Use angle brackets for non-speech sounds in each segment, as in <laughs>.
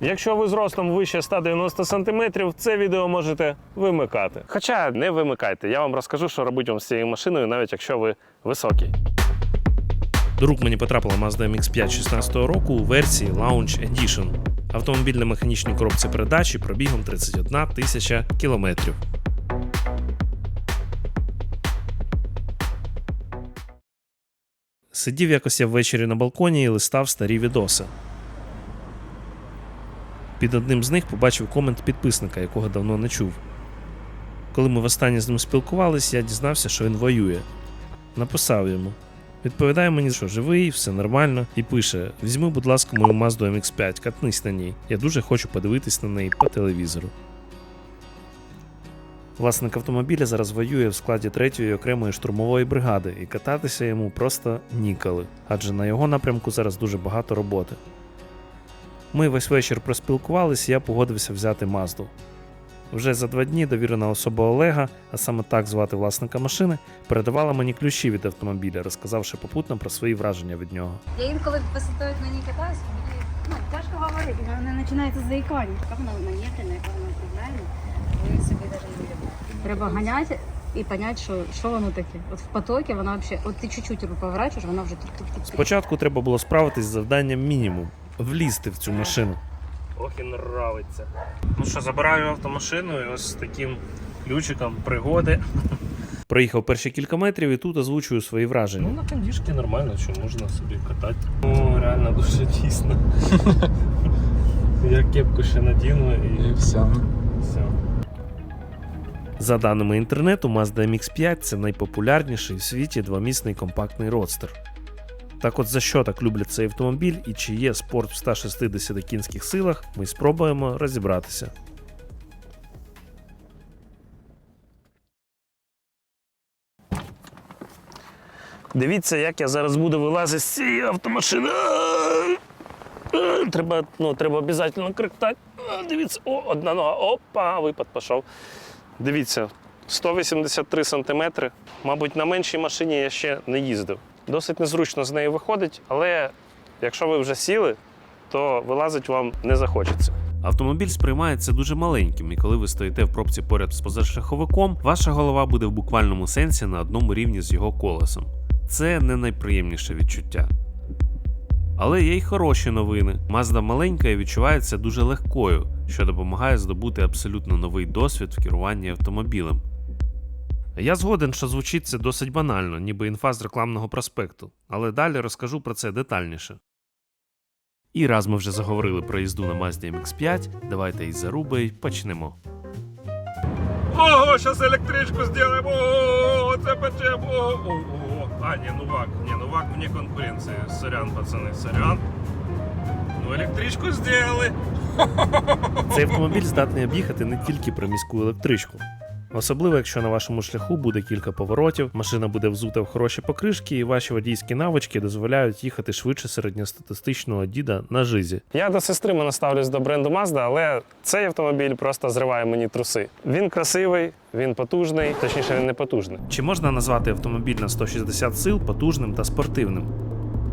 Якщо ви зростом вище 190 см, це відео можете вимикати. Хоча не вимикайте, я вам розкажу, що робити вам з цією машиною, навіть якщо ви високий. До рук мені потрапила Mazda MX-5 16 року у версії Lounge Edition. Автомобіль на механічній коробці передачі пробігом 31 тисяча кілометрів. Сидів якось я ввечері на балконі і листав старі відоси. Під одним з них побачив комент підписника, якого давно не чув. Коли ми востаннє з ним спілкувались, я дізнався, що він воює. Написав йому. Відповідає мені, що живий, все нормально, і пише: Візьми, будь ласка, мою Mazda MX5, катнись на ній. Я дуже хочу подивитись на неї по телевізору. Власник автомобіля зараз воює в складі 3-ї окремої штурмової бригади, і кататися йому просто ніколи, адже на його напрямку зараз дуже багато роботи. Ми весь вечір проспілкувалися, я погодився взяти Мазду. Вже за два дні довірена особа Олега, а саме так звати власника машини, передавала мені ключі від автомобіля, розказавши попутно про свої враження від нього. Я інколи висотою на ній катаюся, мені ну, тяжко говорити, в мене починається заїкання. Яка вона манітна, яка вона управляєма, я собі навіть не. Треба ганяти і зрозуміти, що, що воно таке. От в потокі вона взагалі, от ти чуть-чуть поворачуєш, вона вже тук-тук-тук. Спочатку треба було справитись з завданням мінімум влізти в цю машину. Ох і нравиться. Ну що, забираю автомашину і ось з таким ключиком пригоди. Проїхав перші кілька метрів і тут озвучую свої враження. Ну, на кондішки нормально, що можна собі катати. О, реально дуже тісно. Я кепку ще надіну і І все. все. За даними інтернету, Mazda MX5 це найпопулярніший в світі двомісний компактний родстер. Так от за що так люблять цей автомобіль і чи є спорт в 160 кінських силах, ми спробуємо розібратися. Дивіться, як я зараз буду вилазити з цієї автомашини. Треба, ну, треба обов'язково криктати. Дивіться, о, одна нога. Опа, випад пішов. Дивіться, 183 сантиметри. Мабуть, на меншій машині я ще не їздив. Досить незручно з нею виходить, але якщо ви вже сіли, то вилазить вам не захочеться. Автомобіль сприймається дуже маленьким, і коли ви стоїте в пробці поряд з позашляховиком, ваша голова буде в буквальному сенсі на одному рівні з його колесом. Це не найприємніше відчуття. Але є й хороші новини. Mazda маленька і відчувається дуже легкою, що допомагає здобути абсолютно новий досвід в керуванні автомобілем. Я згоден, що звучить це досить банально, ніби інфа з рекламного проспекту, але далі розкажу про це детальніше. І раз ми вже заговорили про їзду на Mazda MX5, давайте із заруби й почнемо. Ого, зараз електричку зробимо! О, це печемо! О, о, о. А, ні, ну вак, ні, ну вак вне конкуренції. Сорян, пацани, сорян. Ну, електричку зробили. Цей автомобіль здатний об'їхати не тільки приміську електричку. Особливо, якщо на вашому шляху буде кілька поворотів, машина буде взута в хороші покришки, і ваші водійські навички дозволяють їхати швидше середньостатистичного діда на жизі. Я до сестри мене ставлюсь до бренду Mazda, але цей автомобіль просто зриває мені труси. Він красивий, він потужний, точніше, він не потужний. Чи можна назвати автомобіль на 160 сил потужним та спортивним?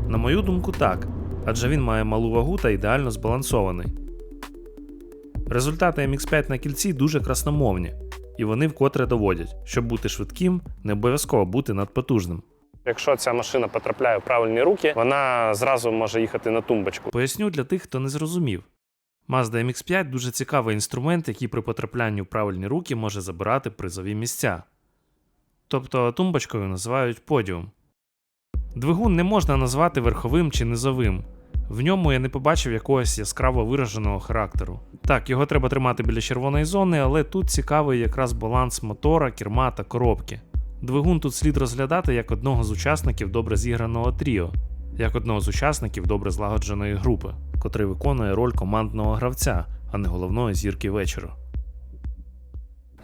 На мою думку, так, адже він має малу вагу та ідеально збалансований. Результати MX5 на кільці дуже красномовні, і вони вкотре доводять, щоб бути швидким, не обов'язково бути надпотужним. Якщо ця машина потрапляє в правильні руки, вона зразу може їхати на тумбочку. Поясню для тих, хто не зрозумів. Mazda MX5 дуже цікавий інструмент, який при потраплянні в правильні руки може забирати призові місця. Тобто тумбочкою називають подіум. Двигун не можна назвати верховим чи низовим. В ньому я не побачив якогось яскраво вираженого характеру. Так, його треба тримати біля червоної зони, але тут цікавий якраз баланс мотора, керма та коробки. Двигун тут слід розглядати як одного з учасників добре зіграного тріо, як одного з учасників добре злагодженої групи, котрий виконує роль командного гравця, а не головної зірки вечора.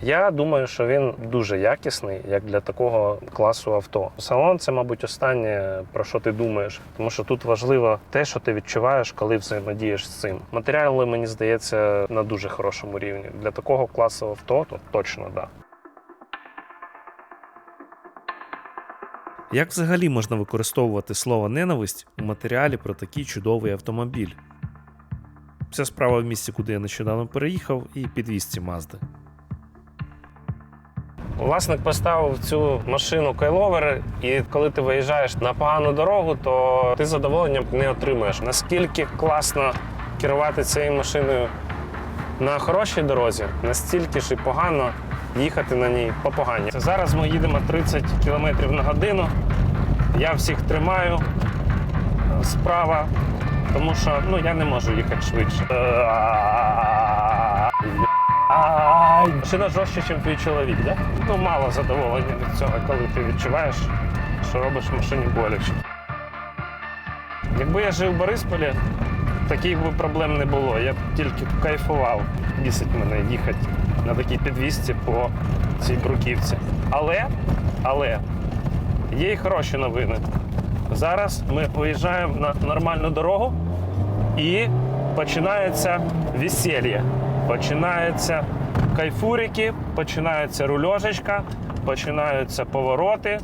Я думаю, що він дуже якісний, як для такого класу авто. Салон це, мабуть, останнє про що ти думаєш, тому що тут важливо те, що ти відчуваєш, коли взаємодієш з цим. Матеріали, мені здається, на дуже хорошому рівні. Для такого класу авто то точно. Да. Як взагалі можна використовувати слово ненависть у матеріалі про такий чудовий автомобіль? Вся справа в місці, куди я нещодавно переїхав, і підвізці Мазди. Власник поставив цю машину кайловер, і коли ти виїжджаєш на погану дорогу, то ти задоволення не отримаєш. Наскільки класно керувати цією машиною на хорошій дорозі, настільки ж і погано їхати на ній по поганій. Зараз ми їдемо 30 км на годину. Я всіх тримаю е, справа, тому що ну, я не можу їхати швидше. Ай, Машина жорстче, ніж твій чоловік, да? Ну, мало задоволення від цього, коли ти відчуваєш, що робиш машині боляче. Якби я жив в Борисполі, таких би проблем не було. Я б тільки кайфував, бісить мене їхати на такій підвісці по цій бруківці. Але, але є і хороші новини. Зараз ми виїжджаємо на нормальну дорогу і починається весілля. Починаються кайфурики, починається рульошечка, починаються повороти,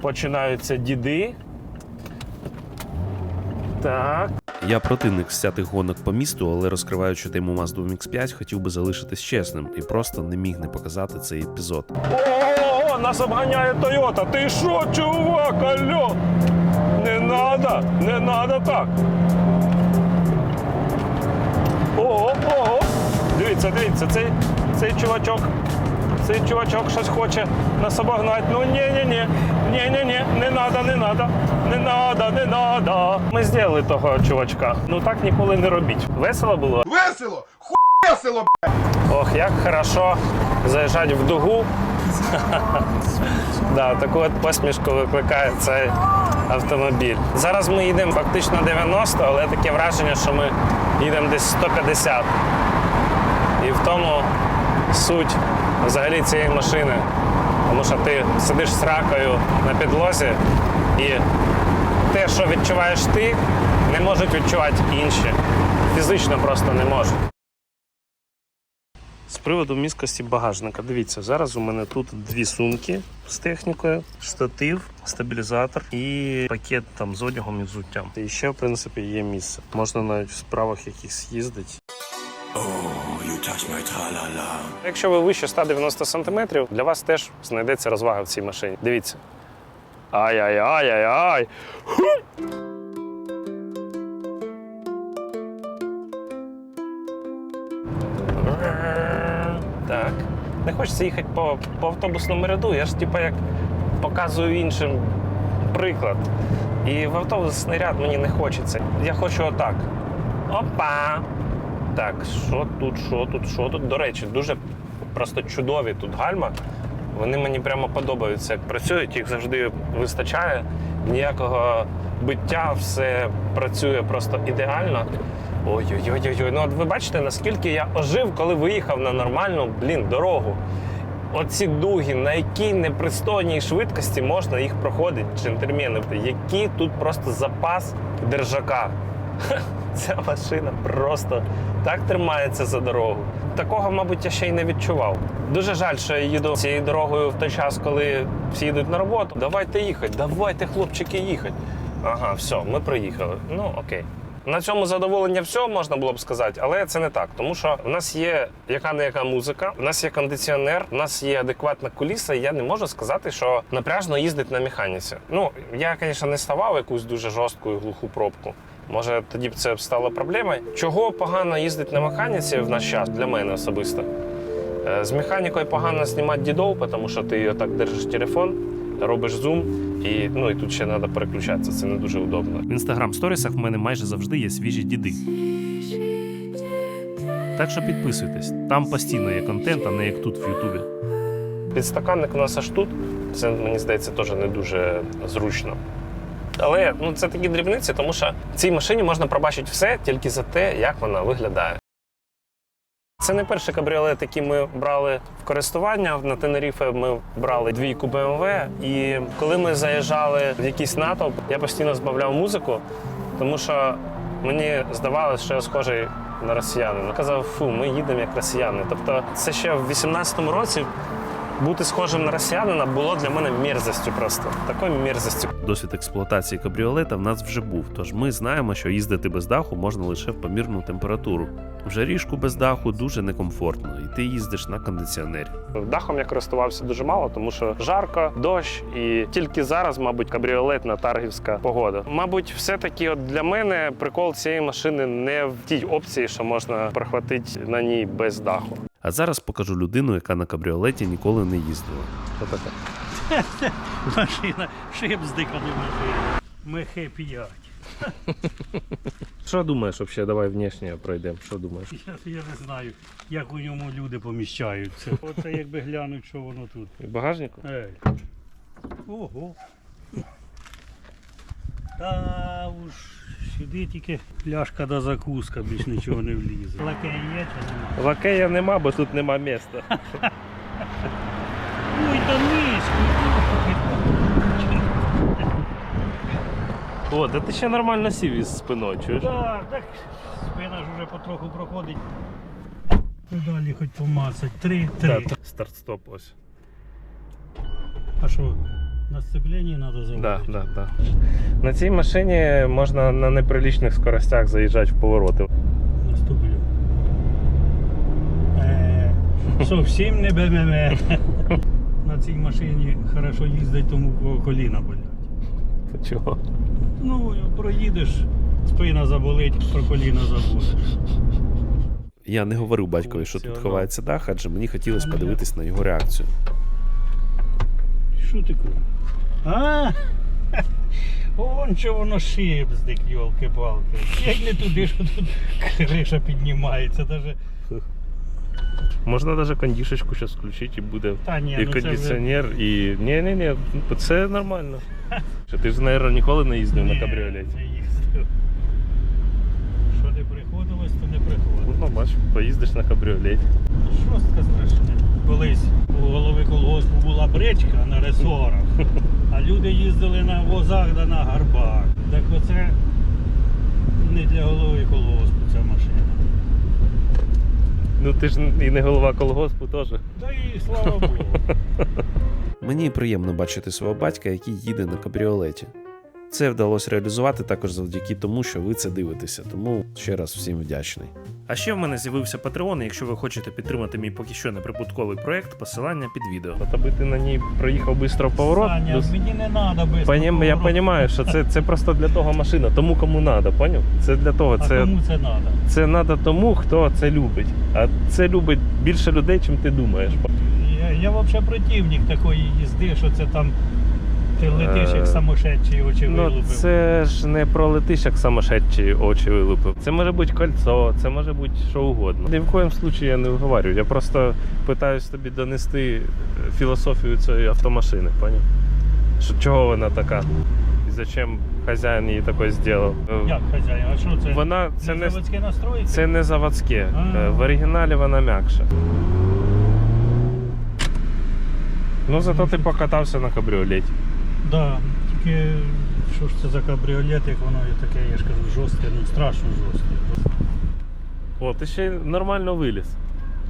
починаються діди. Так. Я противник стятих гонок по місту, але розкриваючи тему Mazda MX-5, хотів би залишитись чесним і просто не міг не показати цей епізод. О, нас обганяє Тойота. Ти що, чувак, алло? Не надо, не надо так. Дивіться, дивіться, цей, цей чувачок. Цей чувачок щось хоче нас обогнати. Ну ні, ні, ні. Ні, ні, ні, не надо, не надо. Не надо, не надо. Ми зробили того чувачка. Ну так ніколи не робіть. Весело було? Весело! Хуй весело! Ох, як хорошо заїжджати в дугу. <laughs> да, таку от посмішку викликає цей автомобіль. Зараз ми їдемо фактично 90, але таке враження, що ми їдемо десь 150. І в тому суть взагалі цієї машини. Тому що ти сидиш з ракою на підлозі і те, що відчуваєш ти, не можуть відчувати інші. Фізично просто не можуть. З приводу міськості багажника. Дивіться, зараз у мене тут дві сумки з технікою, штатив, стабілізатор і пакет там з одягом і взуттям. І ще, в принципі, є місце. Можна навіть в справах якихось їздити. Якщо ви вище 190 см, для вас теж знайдеться розвага в цій машині. Дивіться. Ай-яй-яй-яй-яй. Так. Не хочеться їхати по, по автобусному ряду. Я ж типа як показую іншим приклад. І в автобусний ряд мені не хочеться. Я хочу отак. Опа! Так, що тут, що тут, що тут? До речі, дуже просто чудові тут гальма. Вони мені прямо подобаються, як працюють, їх завжди вистачає. Ніякого биття, все працює просто ідеально. Ой-ой-ой, ну от ви бачите, наскільки я ожив, коли виїхав на нормальну блін, дорогу. Оці дуги, на якій непристойній швидкості можна їх проходити, джентльмени, який тут просто запас держака. <laughs> Ця машина просто так тримається за дорогу. Такого, мабуть, я ще й не відчував. Дуже жаль, що я їду цією дорогою в той час, коли всі йдуть на роботу. Давайте їхати, давайте, хлопчики, їхати. Ага, все, ми приїхали. Ну окей. На цьому задоволення все можна було б сказати, але це не так, тому що в нас є яка не яка музика, в нас є кондиціонер, в нас є адекватна куліса. І я не можу сказати, що напряжно їздить на механіці. Ну я, звісно, не ставав якусь дуже жорстку і глуху пробку. Може, тоді б це б стало проблемою. Чого погано їздить на механіці в наш час для мене особисто? Е, З механікою погано знімати дідов, тому що ти отак держиш телефон, робиш зум, і, ну, і тут ще треба переключатися. Це не дуже удобно. В інстаграм сторісах в мене майже завжди є свіжі діди. Так що підписуйтесь, там постійно є контент, а не як тут в Ютубі. Підстаканник у нас аж тут. Це мені здається теж не дуже зручно. Але ну, це такі дрібниці, тому що цій машині можна пробачити все тільки за те, як вона виглядає. Це не перший кабріолет, який ми брали в користування. На Тенеріфе ми брали двійку BMW. І коли ми заїжджали в якийсь натовп, я постійно збавляв музику, тому що мені здавалося, що я схожий на росіянина. Казав, фу, ми їдемо як росіяни. Тобто, це ще в 18-му році Бути схожим на росіянина було для мене мерзостю просто. Такою мерзостю. Досвід експлуатації кабріолета в нас вже був, тож ми знаємо, що їздити без даху можна лише в помірну температуру. В жаріжку без даху дуже некомфортно, і ти їздиш на кондиціонері. Дахом я користувався дуже мало, тому що жарко, дощ, і тільки зараз, мабуть, кабріолетна таргівська погода. Мабуть, все-таки от для мене прикол цієї машини не в тій опції, що можна прохватити на ній без даху. А зараз покажу людину, яка на кабріолеті ніколи не їздила. Що таке? <laughs> Машина, шип здиканий машина. Мехи п'ять. Що думаєш взагалі? Давай внешнє пройдемо. Що думаєш? Я, я не знаю, як у ньому люди поміщаються. Оце якби глянуть, що воно тут. В багажнику? Ей. Ого. Та уж сюди тільки пляшка да закуска, більш нічого не влізе. Лакей є чи нема? Лакея нема, бо тут нема місця. Ой, та низько. О, та ти ще нормально сів із спиною, чуєш? Так, так, спина ж вже потроху проходить. Далі хоч помацать. Три, три. Старт-стоп ось. А що, на сцепленні треба заводити? Да, да, да. На цій машині можна на неприличних скоростях заїжджати в повороти. Наступлю. Е, Зовсім не БМВ. На цій машині хорошо їздить, тому коліна болять. Чого? Ну, проїдеш, спина заболить, про коліна забудеш. Я не говорив батькові, що тут ховається дах, адже мені хотілося подивитись на його реакцію. Що ти кажеш? А? <laughs> Он що воно шибздик, йолки-палки. Як не туди, що тут криша піднімається. Даже... Можна навіть кондішечку зараз включити і буде Та ні, і ну це вже... кондиціонер, і. Ні, ні, ні, це нормально. Ти ж, мабуть, ніколи не їздив на кабріолеті. не їздив. Що не приходилось, то не приходилось. Ну, бач, поїздиш на кабріолеті. Шостка страшна. Колись у голови колгоспу була бричка на ресорах, а люди їздили на возах да на гарбах. Так оце не для голови колгоспу ця машина. Ну ти ж і не голова колгоспу теж. Та і слава Богу. <laughs> Мені приємно бачити свого батька, який їде на кабріолеті. Це вдалося реалізувати також завдяки тому, що ви це дивитеся. Тому ще раз всім вдячний. А ще в мене з'явився Patreon, якщо ви хочете підтримати мій поки що неприбутковий проект, посилання під відео. Аби ти на ній проїхав швидко в поворот. Саня, плюс- мені не треба без Понім, я розумію, що це, це просто для того машина, тому кому треба, поняв? Це для того. А Це, кому це треба? це треба тому, хто це любить. А це любить більше людей, чим ти думаєш. Я, я взагалі противник такої їзди, що це там ти летиш як Е, самошедший очі Ну вилупив. це ж не пролетиш, як самошедші очі вилупив. Це може бути кольцо, це може бути що угодно. Ні в коєму случаї я не виговорю. Я просто питаюсь тобі донести е, філософію цієї автомашини, поняв? Що чого вона така? І зачем хазяїн її такою зробив? Е, Як хазяїн? А що це? Вона це не заводські настройки? Це не заводське. А. Е, В оригіналі вона м'якша. Ну, зато ти покатався на кабріолеті. Да, тільки що ж це за кабріолет, як воно є таке, я ж кажу, жорстке, ну страшно жорстке. О, ти ще й нормально виліз.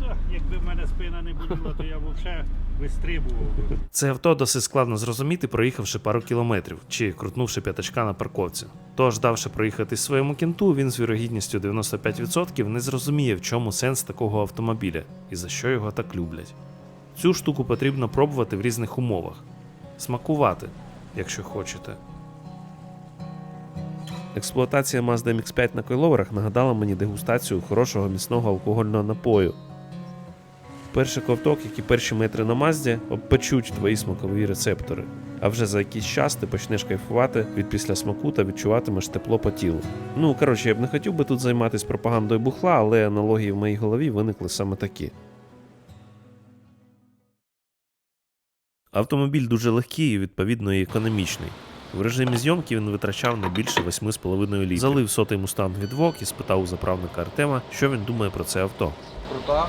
Так, якби в мене спина не боліла, то я взагалі вистрибував би. Це авто досить складно зрозуміти, проїхавши пару кілометрів чи крутнувши п'ятачка на парковці. Тож, давши проїхати своєму кінту, він з вірогідністю 95% не зрозуміє, в чому сенс такого автомобіля і за що його так люблять. Цю штуку потрібно пробувати в різних умовах, смакувати, якщо хочете. Експлуатація Mazda MX5 на койловерах нагадала мені дегустацію хорошого міцного алкогольного напою. Перший ковток, як і перші метри на Мазді, обпечуть твої смакові рецептори. А вже за якийсь час ти почнеш кайфувати від післясмаку та відчуватимеш тепло по тілу. Ну коротше, я б не хотів би тут займатися пропагандою бухла, але аналогії в моїй голові виникли саме такі. Автомобіль дуже легкий і відповідно і економічний. В режимі зйомки він витрачав не більше 8,5 літрів. Залив сотий мустанг від ВОК і спитав у заправника Артема, що він думає про це авто. крута,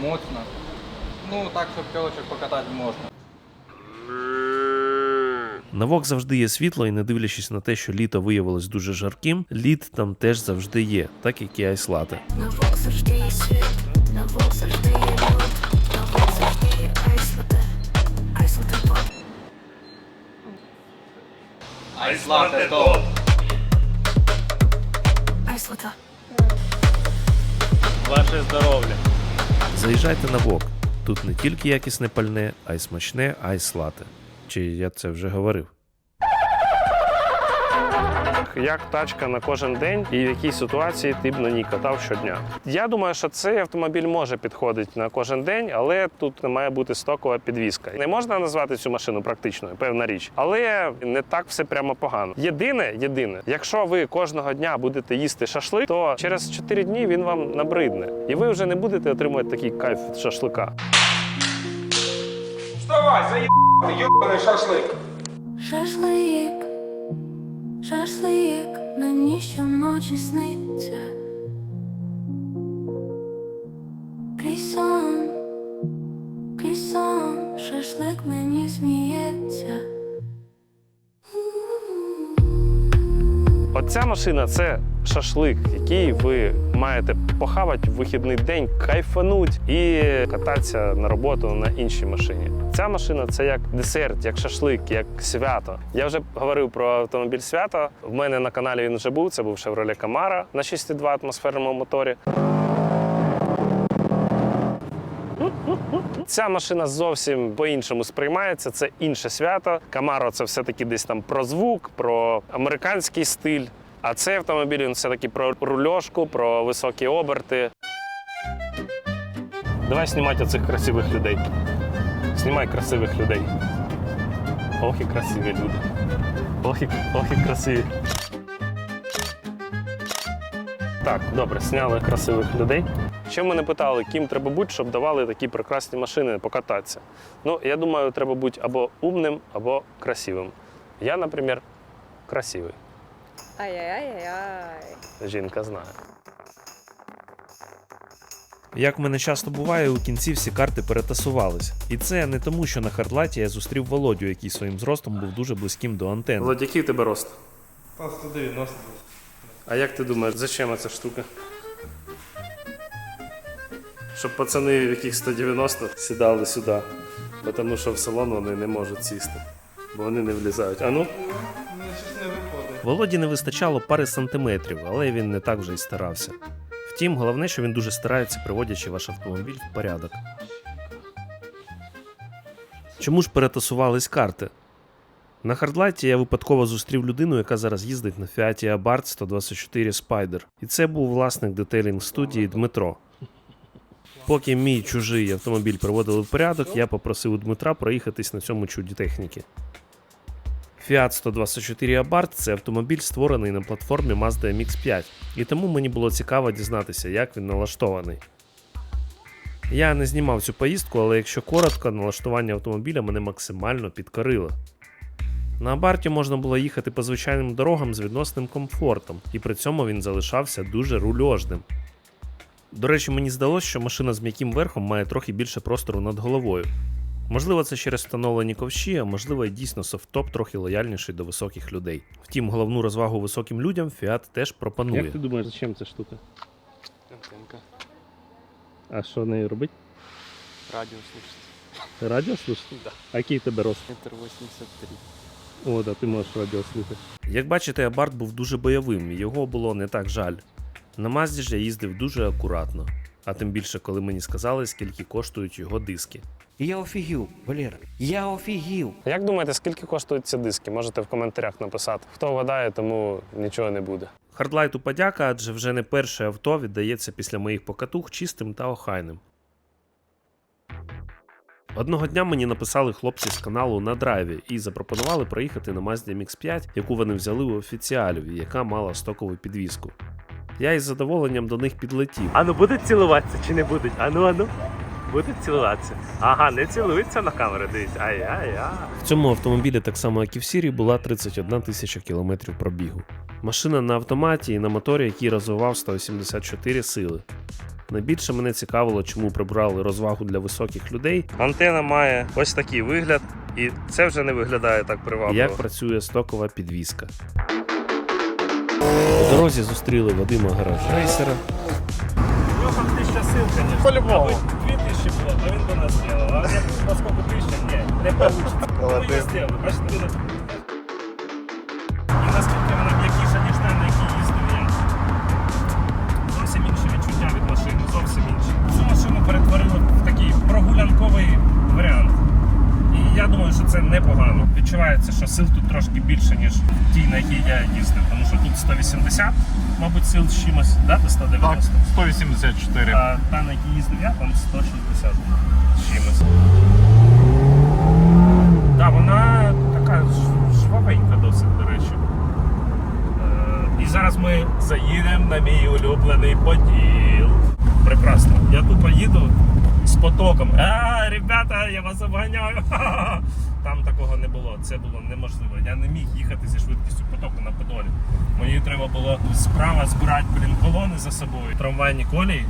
моцна. Ну, так, щоб тілочок покатати можна. На ВОК завжди є світло, і не дивлячись на те, що літо виявилось дуже жарким, лід там теж завжди є, так як і айслати. На вок завжди є світ, на вок завжди є люд, Айс лате топ. Айслота. Ваше здоров'я. Заїжджайте на вок. Тут не тільки якісне пальне, а й смачне айс-лате. Чи я це вже говорив? Як тачка на кожен день і в якій ситуації ти б на ній катав щодня? Я думаю, що цей автомобіль може підходити на кожен день, але тут не має бути стокова підвізка. Не можна назвати цю машину практичною, певна річ, але не так все прямо погано. Єдине, єдине, якщо ви кожного дня будете їсти шашлик, то через 4 дні він вам набридне, і ви вже не будете отримувати такий кайф від шашлика. Вставай, заебал, ебаный шашлык. Шашлик, шашлик, мені щоночі сниться. Крізь сон, шашлик мені сміється. Оця машина це шашлик, який ви маєте похавати в вихідний день, кайфануть і кататися на роботу на іншій машині. Ця машина це як десерт, як шашлик, як свято. Я вже говорив про автомобіль свято. В мене на каналі він вже був. Це був Chevrolet Camaro на 6,2 атмосферному моторі. Ця машина зовсім по-іншому сприймається. Це інше свято. Камаро це все-таки десь там про звук, про американський стиль. А цей автомобіль він все-таки про рульошку, про високі оберти. Давай знімати оцих красивих людей. Знімай красивих людей. Ох і красиві люди. Ох і, ох і красиві. Так, добре, зняли красивих людей. Ще мене питали, ким треба бути, щоб давали такі прекрасні машини покататися. Ну, я думаю, треба бути або умним, або красивим. Я, наприклад, красивий. Ай-яй-яй-яй. Жінка знає. Як в мене часто буває, у кінці всі карти перетасувались. І це не тому, що на хардлаті я зустрів Володю, який своїм зростом був дуже близьким до антени. Володь, який у тебе рост? Та 190. А як ти думаєш, зачем ця штука? Щоб пацани, в яких 190 сідали сюди. Бо Тому що в салон вони не можуть сісти, бо вони не влізають. А ну? Володі не вистачало пари сантиметрів, але він не так вже й старався. Втім, головне, що він дуже старається, приводячи ваш автомобіль в порядок. Чому ж перетасувались карти? На хардлайті я випадково зустрів людину, яка зараз їздить на Fiat Abarth 124 Spider. І це був власник детейлінг студії Дмитро. Поки мій чужий автомобіль приводили в порядок, я попросив у Дмитра проїхатись на цьому чуді техніки. Fiat 124 Abarth – це автомобіль, створений на платформі Mazda MX5, і тому мені було цікаво дізнатися, як він налаштований. Я не знімав цю поїздку, але якщо коротко, налаштування автомобіля мене максимально підкорило. На Абарті можна було їхати по звичайним дорогам з відносним комфортом, і при цьому він залишався дуже рульожним. До речі, мені здалося, що машина з м'яким верхом має трохи більше простору над головою. Можливо, це через встановлені ковші, а можливо, і дійсно софтоп трохи лояльніший до високих людей. Втім, головну розвагу високим людям Fiat теж пропонує. Як ти думаєш, зачем ця штука? Антенка. А що нею робить? Радіо слушать. Радіо слухати? Да. А який тебе рост? Метр 83. О, да, ти можеш радіо слухати. Як бачите, Абарт був дуже бойовим, і його було не так жаль. На Мазді ж я їздив дуже акуратно, а тим більше, коли мені сказали, скільки коштують його диски. Я офігів, Валера. Я офігів. Як думаєте, скільки коштують ці диски? Можете в коментарях написати. Хто вгадає, тому нічого не буде. Хардлайту подяка, адже вже не перше авто віддається після моїх покатух чистим та охайним. Одного дня мені написали хлопці з каналу на драйві і запропонували проїхати на Mazda MX5, яку вони взяли у офіціалів, яка мала стокову підвіску. Я із задоволенням до них підлетів. Ану, будуть цілуватися чи не будуть? Ану, ану. Будуть цілуватися. Ага, не цілуються на камеру, дивіться. Ай-яй-яй. В цьому автомобілі, так само як і в Сірі, була 31 тисяча кілометрів пробігу. Машина на автоматі і на моторі, який розвивав 184 сили. Найбільше мене цікавило, чому прибрали розвагу для високих людей Антена має ось такий вигляд, і це вже не виглядає так привабливо. як працює стокова підвіска. По дорозі зустріли Вадима Гараж Рейсера. Йохан тисяча сил, звісно. По-любому. Дві тисячі було, а він до нас сіла. А я поскольку тисяча, ні, не вийде. Ну, Ми І наскільки вона м'якіша, ніж та, на якій їздив я. Зовсім інше відчуття від машини, зовсім інше. Цю машину перетворили в такий прогулянковий варіант. І я думаю, що це непогано. Відчувається, що сил тут трошки більше, ніж тій, на якій я їздив. Тому що тут 180, мабуть, сил з чимось, да, до 190. 184. А та, на якій їздив я, там 160 з чимось. Так, вона така жвавенька досить, до речі. Е, І зараз ми заїдемо на мій улюблений поділ. Прекрасно. Я тупо їду з потоком. А, ребята, я вас обганяю. <laughs> Там такого не було. Це було неможливо. Я не міг їхати зі швидкістю потоку на подолі. Мені треба було справа збирати блін, колони за собою. Трамвайні колії.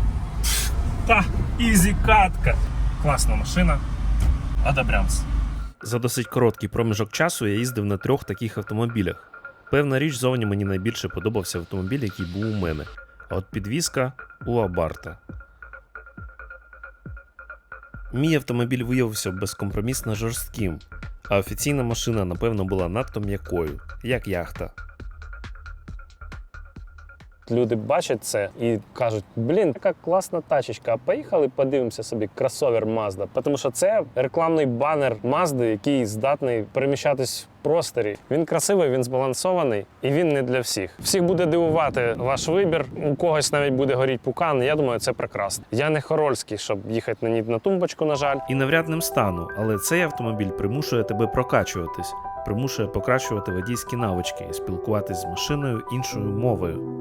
Та, ізі катка. Класна машина. Одобрямс. За досить короткий проміжок часу я їздив на трьох таких автомобілях. Певна річ, зовні мені найбільше подобався автомобіль, який був у мене. А от підвізка у Абарта. Мій автомобіль виявився безкомпромісно жорстким, а офіційна машина, напевно, була надто м'якою, як яхта. Люди бачать це і кажуть: блін, яка класна тачечка. А поїхали, подивимося собі кросовер Mazda. Тому що це рекламний банер Mazda, який здатний переміщатись в просторі. Він красивий, він збалансований і він не для всіх. Всіх буде дивувати ваш вибір. У когось навіть буде горіти пукан. Я думаю, це прекрасно. Я не хорольський, щоб їхати на ній на тумбочку, на жаль. І навряд ним стану, але цей автомобіль примушує тебе прокачуватись, примушує покращувати водійські навички і спілкуватись з машиною іншою мовою.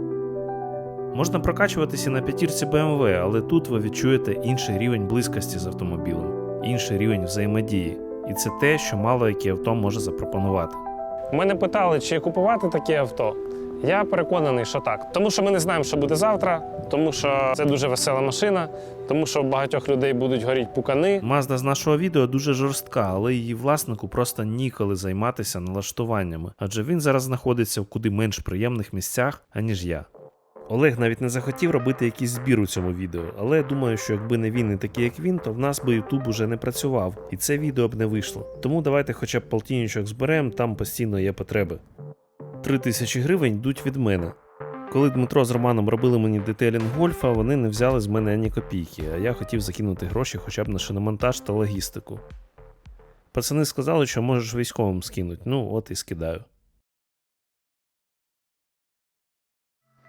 Можна прокачуватися на п'ятірці BMW, але тут ви відчуєте інший рівень близькості з автомобілем, інший рівень взаємодії. І це те, що мало яке авто може запропонувати. Мене питали, чи купувати таке авто. Я переконаний, що так. Тому що ми не знаємо, що буде завтра, тому що це дуже весела машина, тому що у багатьох людей будуть горіти пукани. Мазда з нашого відео дуже жорстка, але її власнику просто ніколи займатися налаштуваннями, адже він зараз знаходиться в куди менш приємних місцях, аніж я. Олег навіть не захотів робити якийсь збір у цьому відео, але думаю, що якби не він і такий, як він, то в нас би YouTube уже не працював, і це відео б не вийшло. Тому давайте хоча б полтинничок зберемо, там постійно є потреби. Три тисячі гривень йдуть від мене. Коли Дмитро з Романом робили мені детелінг гольфа, вони не взяли з мене ані копійки, а я хотів закинути гроші хоча б на шиномонтаж та логістику. Пацани сказали, що можеш військовим скинуть, ну от і скидаю.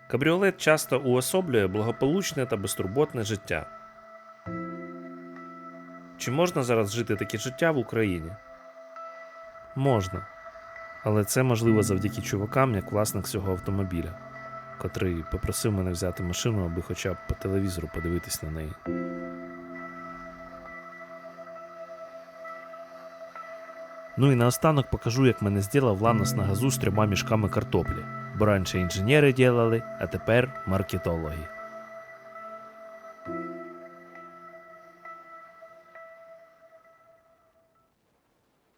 Кабріолет часто уособлює благополучне та безтурботне життя. Чи можна зараз жити таке життя в Україні? Можна. Але це можливо завдяки чувакам, як власник цього автомобіля, котрий попросив мене взяти машину, аби хоча б по телевізору подивитись на неї. Ну і наостанок покажу, як мене зробив Ланос на газу з трьома мішками картоплі. Бо раніше інженери ділали, а тепер маркетологи.